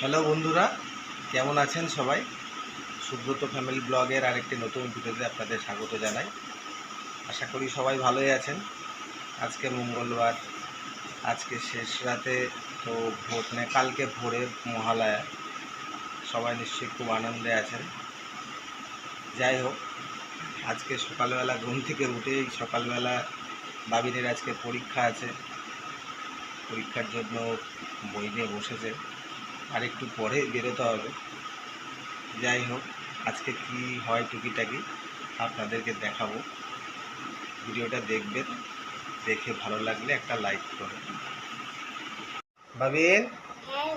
Hello বন্ধুরা, কেমন আছেন সবাই? সুব্রত ফ্যামিলি ব্লগের আরেকটি নতুন ভিডিওতে আপনাদের স্বাগত জানাই। আশা করি সবাই ভালোই আছেন। আজকে মঙ্গলবার, আজকে শেষ রাতে, তো ভোট মানে কালকে ভোরের মহালয়া। সবাই নিশ্চয়ই খুব আনন্দে আছেন। যাই হোক, আজকে সকালবেলা ঘুম থেকে উঠেই সকালবেলা বাবিনের আজকে পরীক্ষা আছে। পরীক্ষার জন্য বই নিয়ে বসেছে। আর একটু পরে বেরোতে হবে। যাই হোক আজকে কি হয় টুকিটাকি আপনাদেরকে দেখাবো। ভিডিওটা দেখবেন দেখে ভালো লাগলে একটা লাইক বাবিন হ্যাঁ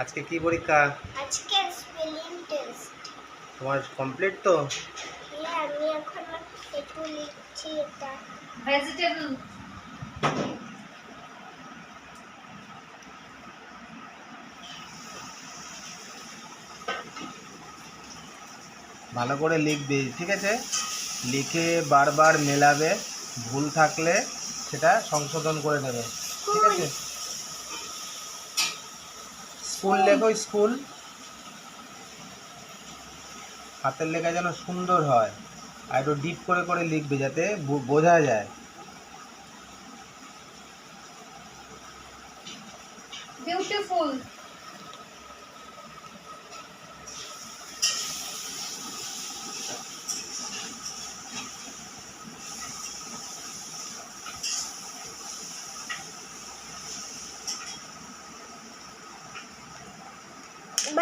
আজকে কি পরীক্ষা? আজকে স্পেলিং টেস্ট তোমার কমপ্লিট তো? হ্যাঁ আমি এখন একটু লিখছি এটা। ভেজিটেবল ভালো করে লিখবে ঠিক আছে? লিখে বারবার মেলাবে ভুল থাকলে সেটা সংশোধন করে নেবে ঠিক আছে? স্কুল লেখো স্কুল। হাতের লেখা যেন সুন্দর হয়। আর একটু ডিপ করে করে লিখবে যাতে বোঝা যায় বিউটিফুল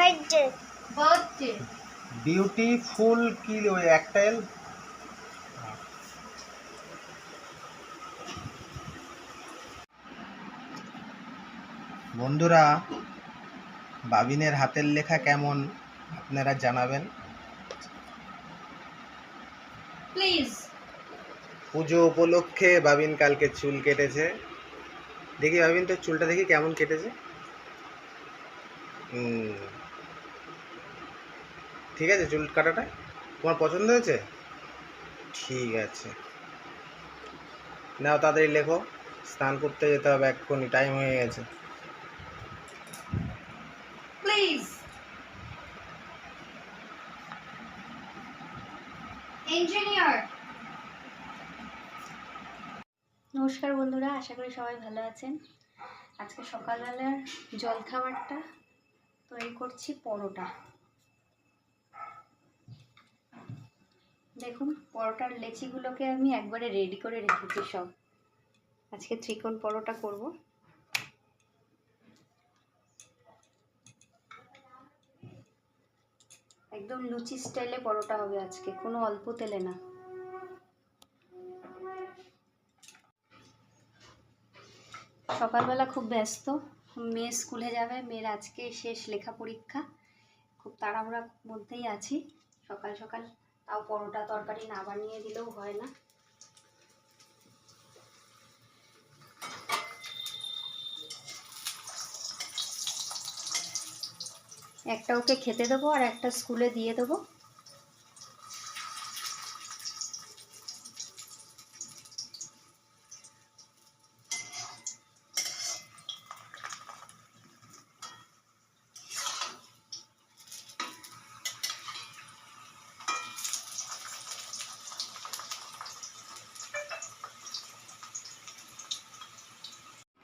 বার্থডে বার্থডে বিউটিফুল কি ওই একটা এল বন্ধুরা বাবিনের হাতের লেখা কেমন আপনারা জানাবেন? প্লিজ পুজো উপলক্ষে বাবিন কালকে চুল কেটেছে। দেখি বাবিন তো চুলটা দেখি কেমন কেটেছে। হুম। ঠিক আছে চুল কাটাটা। তোমার পছন্দ হয়েছে? ঠিক আছে। নাও তাড়াতাড়ি লেখো। স্নান করতে যেতে হবে এক্ষুনি টাইম হয়ে গেছে। প্লিজ ইঞ্জিনিয়ার নমস্কার বন্ধুরা আশা করি সবাই ভালো আছেন। আজকে সকালবেলার জলখাবারটা তৈরি করছি পরোটা। দেখুন, পরোটার লেচিগুলোকে আমি একবারে রেডি করে রেখেছি সব। আজকে ত্রিকোণ পরোটা করব। একদম লুচি স্টাইলে পরোটা হবে আজকে, কোনো অল্প তেলে না। সকালবেলা খুব ব্যস্ত, মেয়ে স্কুলে যাবে, মেয়ের আজকে শেষ লেখা পরীক্ষা। খুব তাড়াহুড়ার মধ্যেই আছি। সকাল সকাল তাও পরোটা তরকারি না বানিয়ে দিলেও হয় না। একটা ওকে খেতে দেবো আর একটা স্কুলে দিয়ে দেবো।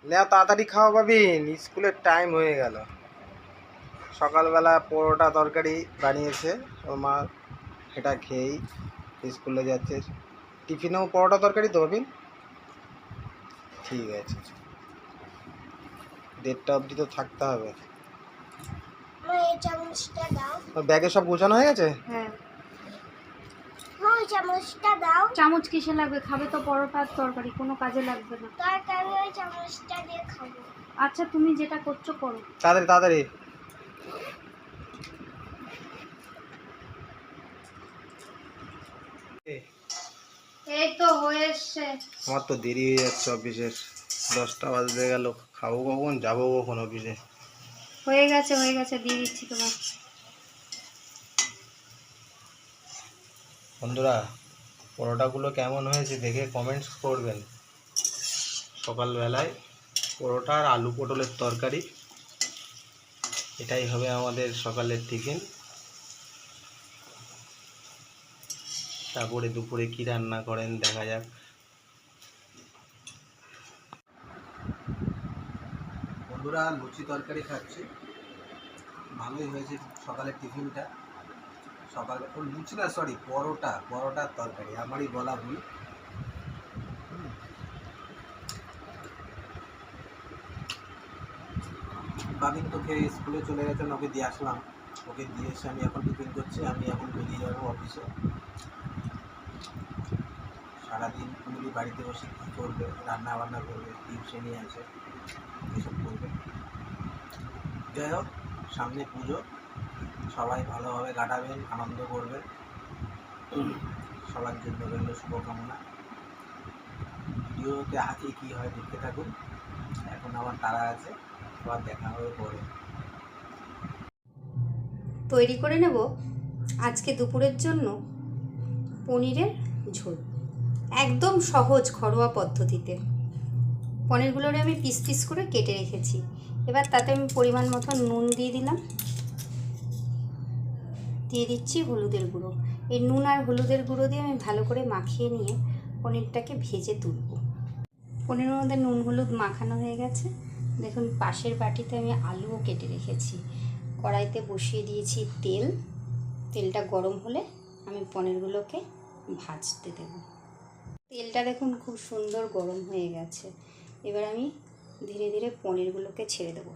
নেওয়া তাড়াতাড়ি খাওয়া পাবিন স্কুলের টাইম হয়ে গেল। সকালবেলা পরোটা তরকারি বানিয়েছে। ওর মা এটা খেয়েই স্কুলে যাচ্ছে। টিফিনেও পরোটা তরকারি তো পাবিন ঠিক আছে। দেড়টা অবধি তো থাকতে হবে। ব্যাগে সব গোছানো হয়ে গেছে? হ্যাঁ। ওই চামচটা দাও। চামচ কিসে লাগবে? খাবে তো পরোটা তরকারি কোনো কাজে লাগবে না। তরকারি ওই চামচটা দিয়ে খাব। আচ্ছা তুমি যেটা করছ করো। তাড়াতাড়ি তাড়াতাড়ি। এই তো হয়ে এসছে। আমার তো দেরি হয়ে যাচ্ছে অফিসের। দশটা বাজতে গেল। খাব কখন? যাব কখন অফিসে? হয়ে গেছে হয়ে গেছে দিয়ে দিচ্ছি তোমার বন্ধুরা, পরোটাগুলো কেমন হয়েছে দেখে কমেন্টস করবেন। সকালবেলায় পরোটা আর আলু পটলের তরকারি, এটাই হবে আমাদের সকালের টিফিন তারপরে দুপুরে কি রান্না করেন দেখা যাক। বন্ধুরা, লুচি তরকারি খাচ্ছি। ভালোই হয়েছে সকালের টিফিনটা সকাল লুচি না সরি পরোটা পরোটার তরকারি, আমারই বলা ভুল। বাবিন তো খেয়ে স্কুলে চলে গেছেন ওকে দিয়ে আসলাম। ওকে দিয়ে এসে আমি এখন টিফিন করছি, আমি এখন বেরিয়ে যাব অফিসে সারাদিন ফ্যামিলি বাড়িতে বসে কী করবে, রান্না বান্না করবে টিউশনি আছে এসব করবে। যাই হোক, সামনে পুজো। সবাই ভালোভাবে কাটাবেন, আনন্দ করবেন। সবার জন্য রইল শুভকামনা। ভিডিওতে আগে কী হয় দেখতে থাকুন। এখন আমার তারা আছে, আবার দেখা হবে পরে। তৈরি করে নেব আজকে দুপুরের জন্য পনিরের ঝোল। একদম সহজ ঘরোয়া পদ্ধতিতে। পনিরগুলোরে আমি পিস পিস করে কেটে রেখেছি। এবার তাতে আমি পরিমাণ মতো নুন দিয়ে দিলাম। দিয়ে দিচ্ছি হলুদের গুঁড়ো। এই নুন আর হলুদের গুঁড়ো দিয়ে আমি ভালো করে মাখিয়ে নিয়ে পনিরটাকে ভেজে তুলব। পনিরের মধ্যে নুন হলুদ মাখানো হয়ে গেছে। দেখুন, পাশের বাটিতে আমি আলুও কেটে রেখেছি। কড়াইতে বসিয়ে দিয়েছি তেল। তেলটা গরম হলে আমি পনিরগুলোকে ভাজতে দেব। তেলটা দেখুন, খুব সুন্দর গরম হয়ে গেছে। এবার আমি ধীরে ধীরে পনিরগুলোকে ছেড়ে দেবো।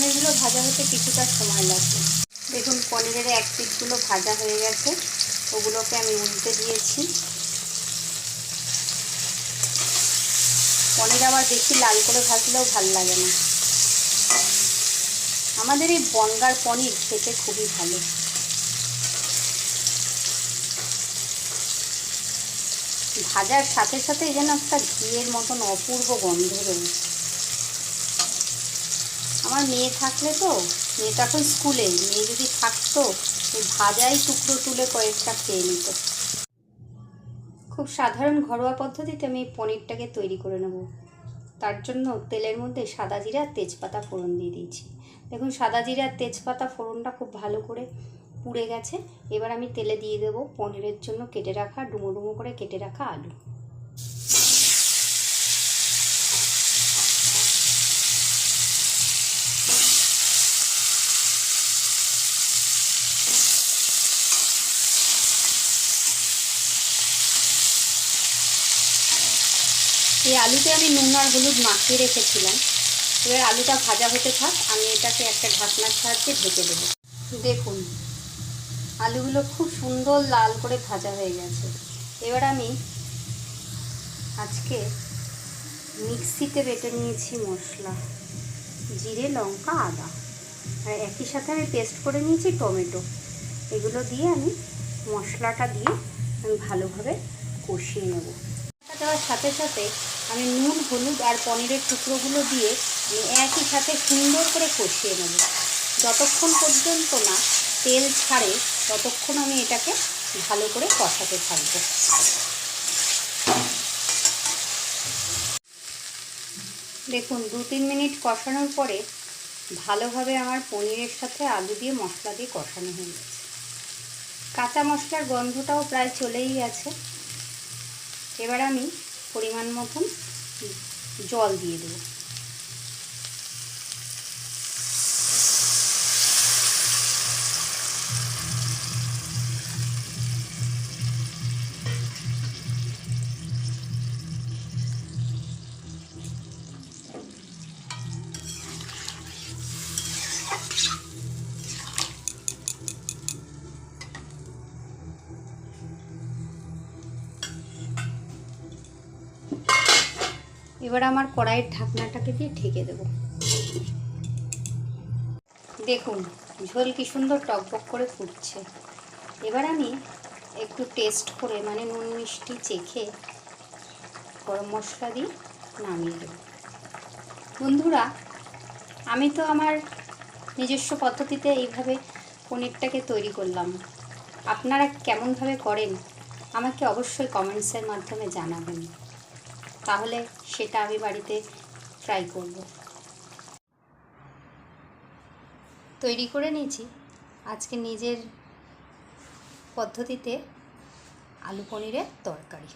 পনিরগুলো ভাজা হতে কিছুটা সময় লাগবে। দেখুন, পনিরের এক পিসগুলো ভাজা হয়ে গেছে। ওগুলোকে আমি উল্টে দিয়েছি। পনির আবার বেশি লাল করে ভাজলেও ভালো লাগে না। আমাদের এই বনগার পনির খেতে খুবই ভালো। ভাজার সাথে সাথে যেন একটা ঘিয়ের মতন অপূর্ব গন্ধ রয়েছে। আমার মেয়ে থাকলে তো, মেয়েটা এখন স্কুলে, মেয়ে যদি থাকতো ভাজাই টুকরো তুলে কয়েকটা খেয়ে নিত। খুব সাধারণ ঘরোয়া পদ্ধতিতে আমি পনিরটাকে তৈরি করে নেব। তার জন্য তেলের মধ্যে সাদা জিরা, তেজপাতা ফোড়ন দিয়ে দিয়েছি। দেখুন, সাদা জিরা, তেজপাতা ফোড়নটা খুব ভালো করে পুড়ে গেছে। এবার আমি তেলে দিয়ে দেব পনিরের জন্য কেটে রাখা, ডুমো ডুমো করে কেটে রাখা আলু। এই আলুতে আমি নুন আর হলুদ মাখিয়ে রেখেছিলাম। এবার আলুটা ভাজা হতে থাক, আমি এটাকে একটা ঢাকনার সাহায্যে ঢেকে দেবো। দেখুন, আলুগুলো খুব সুন্দর লাল করে ভাজা হয়ে গেছে। এবার আমি আজকে মিক্সিতে বেটে নিয়েছি মশলা, জিরে, লঙ্কা, আদা। আর একই সাথে আমি পেস্ট করে নিয়েছি টমেটো। এগুলো দিয়ে আমি মশলাটা দিয়ে আমি ভালোভাবে কষিয়ে নেব। দেওয়ার সাথে সাথে আমি নুন, হলুদ আর পনিরের টুকরোগুলো দিয়ে আমি একই সাথে সুন্দর করে কষিয়ে নেব। যতক্ষণ পর্যন্ত না তেল ছাড়ে, ততক্ষণ আমি এটাকে ভালো করে কষাতে থাকব। দেখুন, দু তিন মিনিট কষানোর পরে ভালোভাবে আমার পনিরের সাথে আলু দিয়ে মশলা দিয়ে কষানো হয়ে গেছে। কাঁচা মশলার গন্ধটাও প্রায় চলেই গেছে এবার আমি পরিমাণ মতন জল দিয়ে দেবো। এবার আমার কড়াইয়ের ঢাকনাটাকে দিয়ে ঢেকে দেব। দেখুন, ঝোল কি সুন্দর টকবক করে ফুটছে। এবার আমি একটু টেস্ট করে মানে নুন মিষ্টি চেখে গরম মশলা দিয়ে নামিয়ে দেব। বন্ধুরা, আমি তো আমার নিজস্ব পদ্ধতিতে এইভাবে পনিরটাকে তৈরি করলাম। আপনারা কেমনভাবে করেন, আমাকে অবশ্যই কমেন্টসের মাধ্যমে জানাবেন। তাহলে সেটা আমি বাড়িতে ট্রাই করব। তৈরি করে নিয়েছি। আজকে নিজের পদ্ধতিতে আলু পনিরের তরকারি।